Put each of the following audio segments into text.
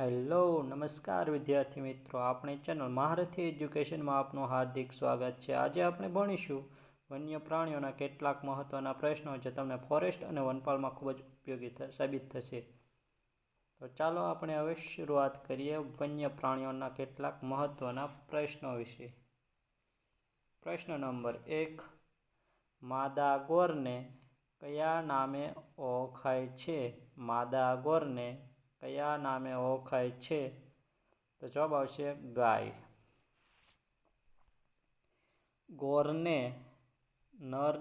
Hello, નમસ્કાર વિદ્યાર્થી મિત્રો. આપણે ચેનલ મહારથી એજ્યુકેશનમાં આપનું હાર્દિક સ્વાગત છે. આજે આપણે ભણીશું વન્ય પ્રાણીઓના કેટલાક મહત્ત્વના પ્રશ્નો જે તમને ફોરેસ્ટ અને વનપાલમાં ખૂબ જ ઉપયોગી સાબિત થશે. તો ચાલો આપણે હવે શરૂઆત કરીએ વન્ય પ્રાણીઓના કેટલાક મહત્ત્વના પ્રશ્નો વિશે. પ્રશ્ન નંબર એક માદા ગોરને કયા નામે ઓળખાય છે? માદા ગોરને કયા નામે ઓળખાય છે? તો જવાબ આવશે ગાય. ગોરને નર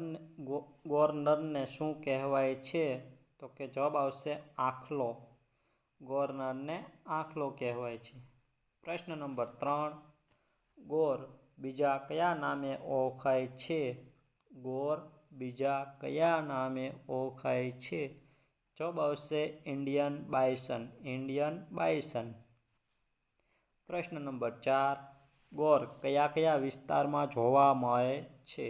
ગોર નરને શું કહેવાય છે? તો કે જવાબ આવશે આખલો. ગોર નરને આખલો કહેવાય છે. પ્રશ્ન નંબર ત્રણ. ગોર બીજા કયા નામે ઓળખાય છે? ગોર બીજા કયા નામે ઓળખાય છે? જવાબ આવશે ઇન્ડિયન બાયસન ઇન્ડિયન બાયસન પ્રશ્ન નંબર ચાર, ગોર કયા કયા વિસ્તારમાં જોવા મળે છે?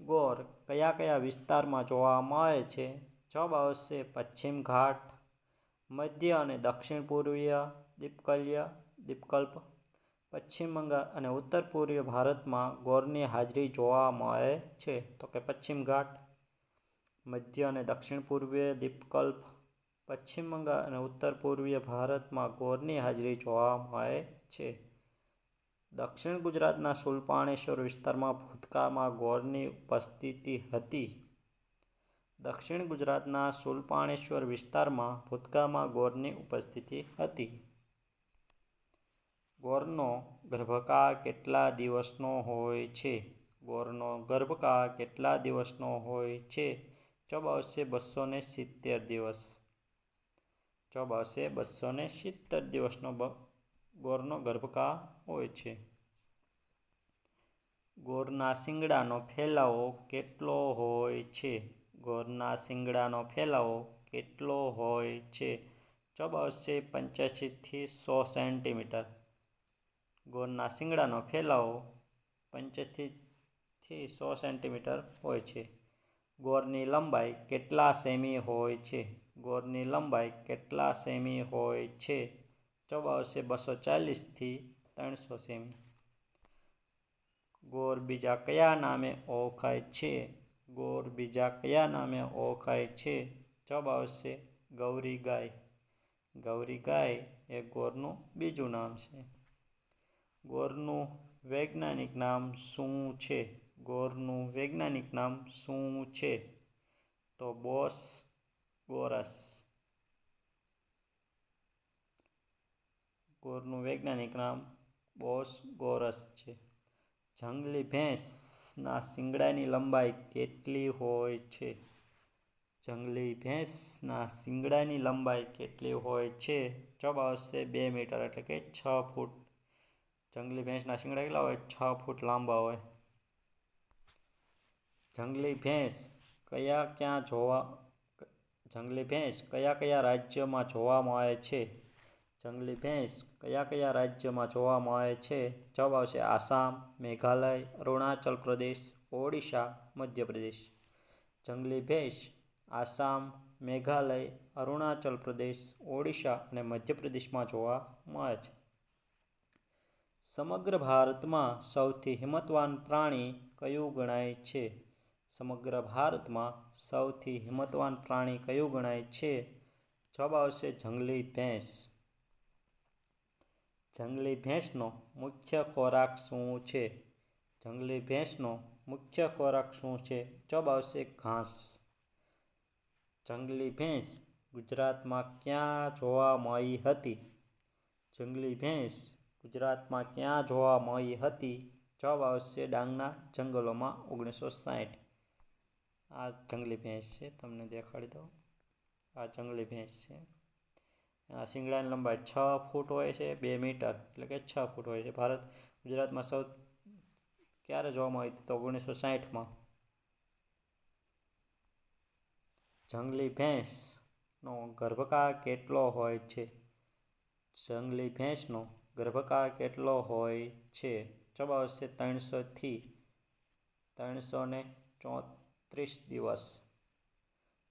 ગોર કયા કયા વિસ્તારમાં જોવા મળે છે? જવાબ આવશે પશ્ચિમ ઘાટ, મધ્ય અને દક્ષિણ પૂર્વીય દીપકલ્ય, દીપકલ્પ, પશ્ચિમ બંગાળ અને ઉત્તર પૂર્વીય ભારતમાં ગોરની હાજરી જોવા મળે છે. તો કે પશ્ચિમ ઘાટ મધ્ય અને દક્ષિણ પૂર્વીય દ્વીપકલ્પ, પશ્ચિમ બંગાળ અને ઉત્તર પૂર્વીય ભારતમાં ગોરની હાજરી જોવા મળે છે. દક્ષિણ ગુજરાતના સુલપાણેશ્વર વિસ્તારમાં ભૂતકાળમાં ગોરની ઉપસ્થિતિ હતી. દક્ષિણ ગુજરાતના સુલપાણેશ્વર વિસ્તારમાં ભૂતકાળમાં ગોરની ઉપસ્થિતિ હતી. ગોરનો ગર્ભકાળ કેટલા દિવસનો હોય છે? ગોરનો ગર્ભકાળ કેટલા દિવસનો હોય છે? જવાબ આવશે બસો ને સિત્તેર દિવસ. ચોબાવશે બસો ને સિત્તેર દિવસનો ગોરનો ગર્ભકાળ હોય છે. ગોરના શિંગડાનો ફેલાવો કેટલો હોય છે? ગોરના શિંગડાનો ફેલાવો કેટલો હોય છે? ચોબાવશે પંચ્યાસીથી સો સેન્ટીમીટર. ગોરના શિંગડાનો ફેલાવો પંચ્યાસીથી સો સેન્ટીમીટર હોય છે. ગોરની લંબાઈ કેટલા સેમી હોય છે? ગોરની લંબાઈ કેટલા સેમી હોય છે? જવાબ આવશે બસો ચાલીસથી ત્રણસો સેમી. ગોર બીજા કયા નામે ઓળખાય છે? ગોર બીજા કયા નામે ઓળખાય છે? જવાબ આવશે ગૌરી ગાય. ગૌરી ગાય એ ગોરનું બીજું નામ છે. ગોરનું વૈજ્ઞાનિક નામ શું છે? ગોરનું વૈજ્ઞાનિક નામ શું છે? તો બોસ ગોરસ. ગોરનું વૈજ્ઞાનિક નામ બોસ ગોરસ છે. જંગલી ભેંસના શિંગડાની લંબાઈ કેટલી હોય છે? જંગલી ભેંસના શિંગડાની લંબાઈ કેટલી હોય છે? જવાબ આવશે બે મીટર એટલે કે છ ફૂટ. જંગલી ભેંસના શિંગડા કેટલા હોય? છ ફૂટ લાંબા હોય. જંગલી ભેંસ કયા ક્યાં જોવા જંગલી ભેંસ કયા કયા રાજ્યમાં જોવા મળે છે? જંગલી ભેંસ કયા કયા રાજ્યમાં જોવા મળે છે? જવાબ આવશે આસામ, મેઘાલય, અરુણાચલ પ્રદેશ, ઓડિશા, મધ્યપ્રદેશ. જંગલી ભેંસ આસામ, મેઘાલય, અરુણાચલ પ્રદેશ, ઓડિશા અને મધ્યપ્રદેશમાં જોવા મળે છે. સમગ્ર ભારતમાં સૌથી હિંમતવાન પ્રાણી કયું ગણાય છે? સમગ્ર ભારતમાં સૌથી હિંમતવાન પ્રાણી કયું ગણાય છે? જવાબ આવશે જંગલી ભેંસ. જંગલી ભેંસનો મુખ્ય ખોરાક શું છે? જંગલી ભેંસનો મુખ્ય ખોરાક શું છે? જવાબ આવશે ઘાસ. જંગલી ભેંસ ગુજરાતમાં ક્યાં જોવા મળી હતી? જંગલી ભેંસ ગુજરાતમાં ક્યાં જોવા મળી હતી? જવાબ આવશે ડાંગના જંગલોમાં ઓગણીસો સાઠ. આ જંગલી ભેંસ છે, તમને દેખાડી દઉં. આ જંગલી ભેંસ છે. આ શિંગડાની લંબાઈ છ ફૂટ હોય છે, બે મીટર, એટલે કે છ ફૂટ હોય છે. ભારત, ગુજરાતમાં સૌ, ક્યારે જોવા મળી તો ઓગણીસો સાઠમાં જંગલી ભેંસનો ગર્ભકાળ કેટલો હોય છે? જંગલી ભેંસનો ગર્ભકાળ કેટલો હોય છે? જવાબ આવશે ત્રણસોથી ત્રણસો ને ચોત્રીસ દિવસ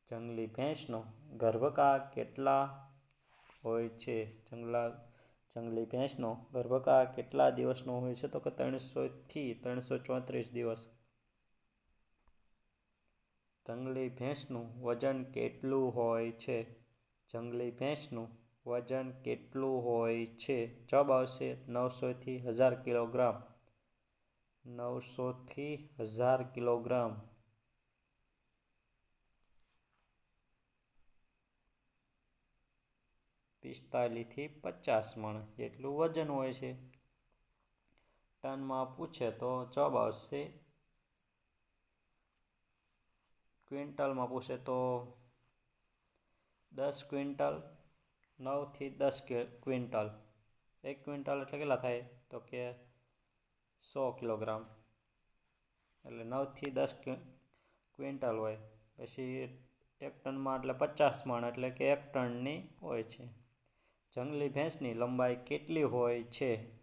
જંગલી ભેંસનો ગર્ભકાળ કેટલા હોય છે? જંગલા, જંગલી ભેંસનો ગર્ભકાળ કેટલા દિવસનો હોય છે? તો કે ત્રણસોથી ત્રણસો ચોત્રીસ દિવસ. જંગલી ભેંસનું વજન કેટલું હોય છે? જંગલી ભેંસનું વજન કેટલું હોય છે? જવાબ આવશે નવસોથી હજાર કિલોગ્રામ. નવસોથી હજાર કિલોગ્રામ. પિસ્તાલીસથી પચાસ મણ જેટલું વજન હોય છે. ટનમાં પૂછે તો જવાબ આવશે. ક્વિન્ટલમાં પૂછે તો દસ ક્વિન્ટલ, નવથી દસ ક્વિન્ટલ. એક ક્વિન્ટલ એટલે કેટલા થાય? તો કે સો કિલોગ્રામ. એટલે નવથી દસ ક્વિન્ટલ હોય. પછી એક ટનમાં એટલે પચાસ મણ એટલે કે એક ટનની હોય છે. જંગલી ભેંસની લંબાઈ કેટલી હોય છે?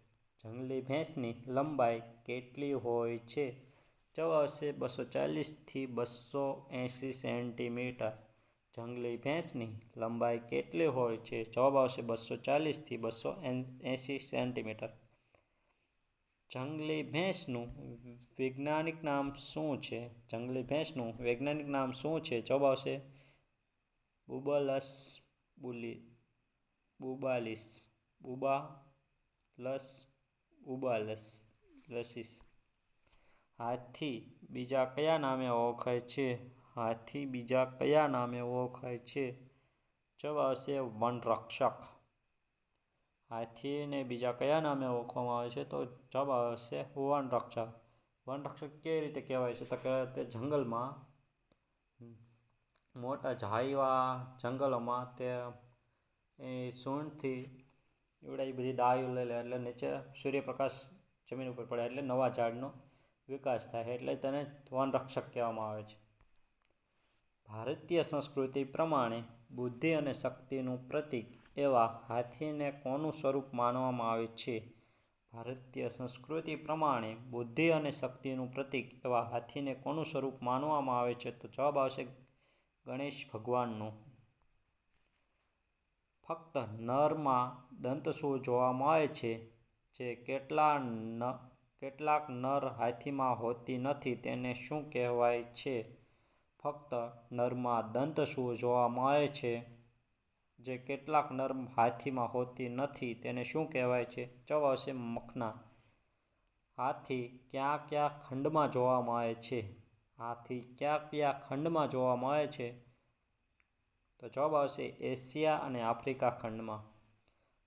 જંગલી ભેંસની લંબાઈ કેટલી હોય છે? જવાબ આવશે બસો ચાલીસથી બસો એંસી સેન્ટીમીટર. જંગલી ભેંસની લંબાઈ કેટલી હોય છે? જવાબ આવશે બસો ચાલીસથી બસો એંસી સેન્ટીમીટર. જંગલી ભેંસનું વૈજ્ઞાનિક નામ શું છે? જંગલી ભેંસનું વૈજ્ઞાનિક નામ શું છે? જવાબ આવશે બુબલસ બુલી બુબાલિસ બુબા લસ ઉબાલસ લસીસ હાથી બીજા કયા નામે ઓળખાય છે? હાથી બીજા કયા નામે ઓળખાય છે? જવાબ આવશે વનરક્ષક. હાથીને બીજા કયા નામે ઓળખવામાં આવે છે? તો જવાબ આવશે વનરક્ષક. વનરક્ષક કેવી રીતે કહેવાય છે? તો કે તે જંગલમાં મોટા ઝાયવા જંગલોમાં તે સૂંઢથી એવડા એ બધી ડાળીઓ લઈ લે એટલે નીચે સૂર્યપ્રકાશ જમીન ઉપર પડે એટલે નવા ઝાડનો વિકાસ થાય એટલે તેને વનરક્ષક કહેવામાં આવે છે. ભારતીય સંસ્કૃતિ પ્રમાણે બુદ્ધિ અને શક્તિનું પ્રતીક એવા હાથીને કોનું સ્વરૂપ માનવામાં આવે છે? ભારતીય સંસ્કૃતિ પ્રમાણે બુદ્ધિ અને શક્તિનું પ્રતીક એવા હાથીને કોનું સ્વરૂપ માનવામાં આવે છે? તો જવાબ આવશે ગણેશ ભગવાનનું. ફક્ત નરમાં દંતસુળ જોવા મળે છે, જે કેટલા ન, કેટલાક નર હાથીમાં હોતી નથી તેને શું કહેવાય છે? ફક્ત નરમાં દંતસુળ જોવા મળે છે, જે કેટલાક નર હાથીમાં હોતી નથી તેને શું કહેવાય છે? જવાબ મખના. હાથી ક્યાં ક્યાં ખંડમાં જોવા મળે છે? હાથી ક્યાં કયા ખંડમાં જોવા મળે છે? તો જવાબ આવશે એશિયા અને આફ્રિકા ખંડમાં.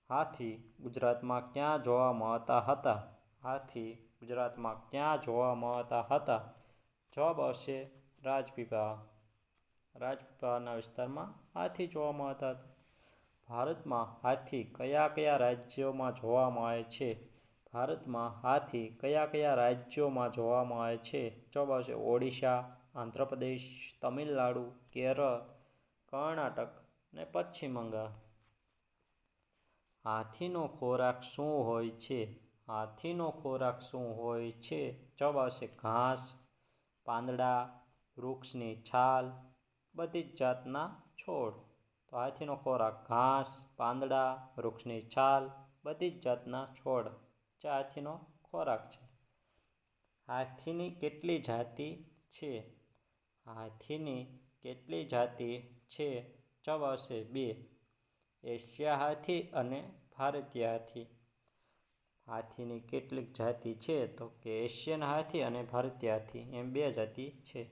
હાથી ગુજરાતમાં ક્યાં જોવા મળતા હતા? હાથી ગુજરાતમાં ક્યાં જોવા મળતા હતા? જવાબ આવશે રાજપીપળા રાજપીપળાના વિસ્તારમાં હાથી જોવા મળતા હતા. ભારતમાં હાથી કયા કયા રાજ્યોમાં જોવા મળે છે? ભારતમાં હાથી કયા કયા રાજ્યોમાં જોવા મળે છે? જવાબ આવશે ઓડિશા, આંધ્રપ્રદેશ, તમિલનાડુ, કેરળ કર્ણાટક અને પશ્ચિમ બંગાળ. હાથીનો ખોરાક શું હોય છે? હાથીનો ખોરાક શું હોય છે? જવાબ આવશે ઘાસ, પાંદડા, વૃક્ષની છાલ, બધી જ જાતના છોડ. તો હાથીનો ખોરાક ઘાસ, પાંદડા, વૃક્ષની છાલ, બધી જ જાતના છોડ. જે હાથીનો ખોરાક છે. હાથીની કેટલી જાતિ છે? હાથીની કેટલી જાતિ છે? જવાબ બે. એશિયા હાથી અને ભારતીય હાથી હાથીની કેટલીક જાતિ છે તો કે એશિયન હાથી અને ભારતીય હાથી એમ બે જાતિ છે.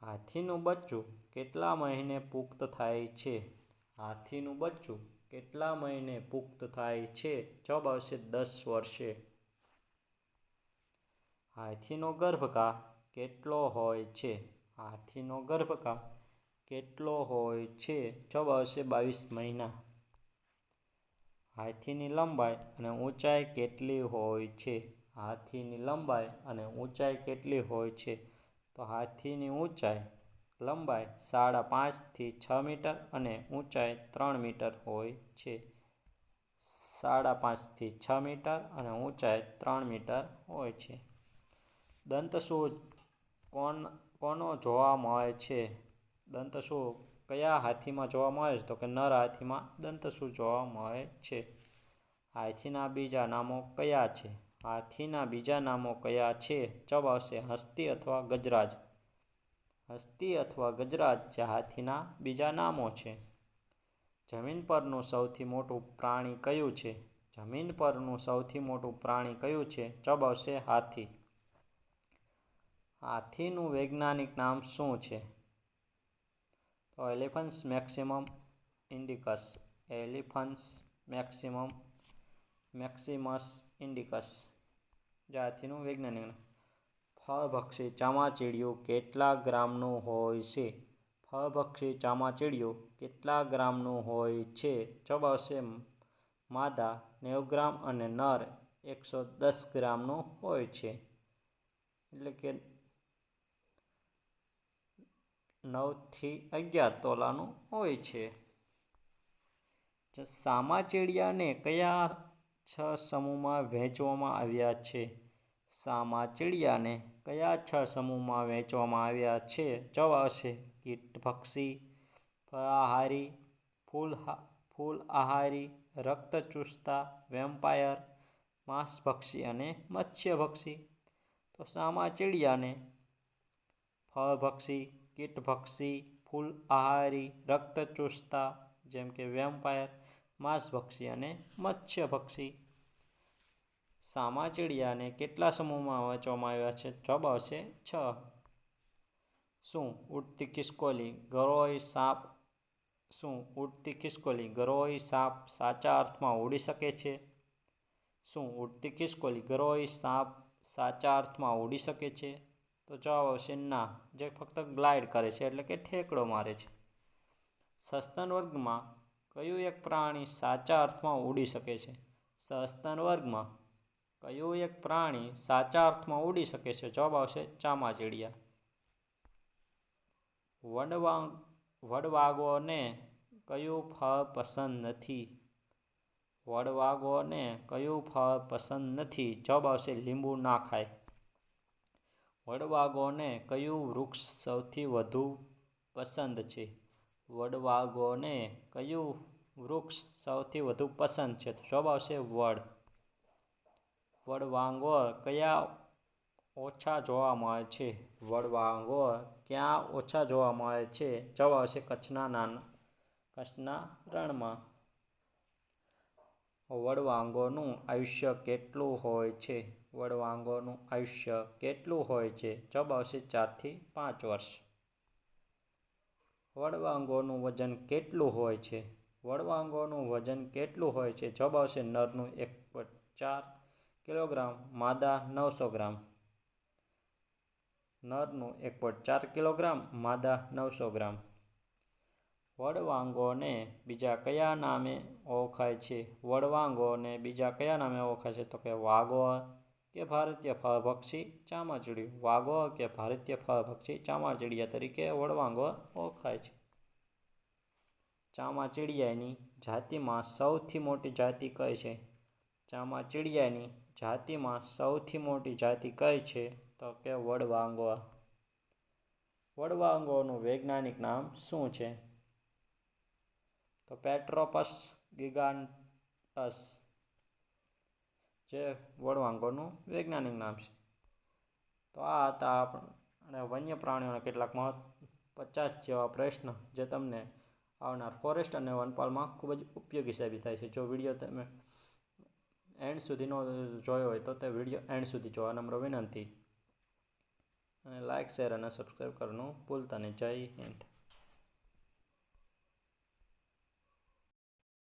હાથીનું બચ્ચું કેટલા મહિને પુખ્ત થાય છે? હાથીનું બચ્ચું કેટલા મહિને પુખ્ત થાય છે? જવાબ દસ વર્ષે. હાથીનો ગર્ભકાળ કેટલો હોય છે? હાથીનો ગર્ભકાળ કેટલો હોય છે? જવાબ આવશે બાવીસ મહિના. હાથીની લંબાઈ અને ઊંચાઈ કેટલી હોય છે? હાથીની લંબાઈ અને ઊંચાઈ કેટલી હોય છે? તો હાથીની ઊંચાઈ લંબાઈ સાડા પાંચથી છ મીટર અને ઊંચાઈ ત્રણ મીટર હોય છે. સાડા પાંચથી છ મીટર અને ઊંચાઈ ત્રણ મીટર હોય છે. દંતસૂજ કોણ કોનો જોવા મળે છે? દંતસૂળ કયા હાથીમાં જોવા મળે છે? તો કે નર હાથીમાં દંતસુર જોવા મળે છે? હાથીના બીજા નામો કયા છે? હાથીના બીજા નામો કયા છે? જવાબ આવશે હસ્તી અથવા ગજરાજ. હસ્તી અથવા ગજરાજ જે હાથીના બીજા નામો છે. જમીન પરનું સૌથી મોટું પ્રાણી કયું છે? જમીન પરનું સૌથી મોટું પ્રાણી કયું છે? જવાબ આવશે હાથી. હાથીનું વૈજ્ઞાનિક નામ શું છે? તો એલિફન્સ મેક્સિમમ ઇન્ડિકસ. એલિફન્સ મેક્સિમમ મેક્સિમસ ઇન્ડિકસ. જે હાથીનું વૈજ્ઞાનિક ફળભક્ષી ચામાચીડિયું કેટલા ગ્રામનું હોય છે? ફળભક્ષી ચામાચીડિયું કેટલા ગ્રામનું હોય છે? જવાબ માદા નેવું ગ્રામ અને નર એકસો દસ ગ્રામનું હોય છે. એટલે કે નવથી અગિયાર તોલાનું હોય છે. સામાચીડિયાને કયા છ સમૂહમાં વહેંચવામાં આવ્યા છે? સામાચીડિયાને કયા છ સમૂહમાં વહેંચવામાં આવ્યા છે? જવાબ આવશે કીટભક્ષી ફળાહારી ફૂલ ફૂલ આહારી રક્તચુસ્તા, વેમ્પાયર, માંસભક્ષી અને મત્સ્યભક્ષી. તો સામાચીડિયાને ફળભક્ષી કીટભક્ષી ફૂલ આહારી રક્તચુસ્તા જેમ કે વેમ્પાયર માંસભક્ષી અને મત્સ્યભક્ષી સામાચીડિયાને કેટલા સમૂહમાં વહેંચવામાં આવ્યા છે? જવાબ આવશે છ. શું ઉડતી ખિસકોલી, ગરોળી સાપ? શું ઉડતી ખિસકોલી, ગરોળી સાપ સાચા અર્થમાં ઉડી શકે છે? શું ઉડતી ખિસકોલી, ગરોળી સાપ સાચા અર્થમાં ઉડી શકે છે? તો જવાબ આવશે ના. જે ફક્ત ગ્લાઇડ કરે છે એટલે કે ઠેકડો મારે છે. સસ્તન વર્ગમાં કયું એક પ્રાણી સાચા અર્થમાં ઉડી શકે છે? સસ્તન વર્ગમાં કયું એક પ્રાણી સાચા અર્થમાં ઉડી શકે છે? જવાબ આવશે ચામાચીડિયા. વડવા વડવાગોને કયું ફળ પસંદ નથી? વડવાગોને કયું ફળ પસંદ નથી? જવાબ આવશે લીંબુ ના ખાય. વડવાગોને કયું વૃક્ષ સૌથી વધુ પસંદ છે? વડવાગોને કયું વૃક્ષ સૌથી વધુ પસંદ છે? તો જવાબ આવશે વડ. વડવાંગો કયા ઓછા જોવા મળે છે? વડવાંગો ક્યાં ઓછા જોવા મળે છે? જવાબ આવશે કચ્છના નાના, કચ્છના રણમાં. વડવાંગોનું આયુષ્ય કેટલું હોય છે? વડવાંગોનું આયુષ્ય કેટલું હોય છે? જવાબ આવશે ચારથી પાંચ વર્ષ. વડવાંગોનું વજન કેટલું હોય છે? વડવાંગોનું વજન કેટલું હોય છે? જવાબ આવશે નરનું એક ચાર કિલોગ્રામ, માદા નવસો ગ્રામ. નરનું એક પોઈન્ટ ચાર કિલોગ્રામ, માદા નવસો ગ્રામ. વડવાંગોને બીજા કયા નામે ઓળખાય છે? વડવાંગોને બીજા કયા નામે ઓળખાય છે? તો કે વાઘો કે ભારતીય ફળભક્ષી ચામાચીડિયું વાઘો કે ભારતીય ફળભક્ષી ચામાચીડિયા તરીકે વડવાંગો ઓળખાય છે. ચામાચીડિયાની જાતિમાં સૌથી મોટી જાતિ કઈ છે? ચામાચીડિયાની જાતિમાં સૌથી મોટી જાતિ કઈ છે? તો કે વડવાંગો. વડવાંગોનું વૈજ્ઞાનિક નામ શું છે? તો પેટ્રોપસ ગિગાન્ટસ. જે વડવાંગોનું વૈજ્ઞાનિક નામ છે. તો આ હતા આપણે વન્ય પ્રાણીઓના કેટલાક મહત્વ પચાસ જેવા પ્રશ્ન જે તમને આવનાર ફોરેસ્ટ અને વનપાલમાં ખૂબ જ ઉપયોગી સાબિત થાય છે. જો વીડિયો તમે એન્ડ સુધીનો જોયો હોય તો તે વીડિયો એન્ડ સુધી જોવા નમ્ર વિનંતી. અને લાઇક શેર અને સબસ્ક્રાઈબ કરવાનું ભૂલતા નહીં. જય હિન્દ.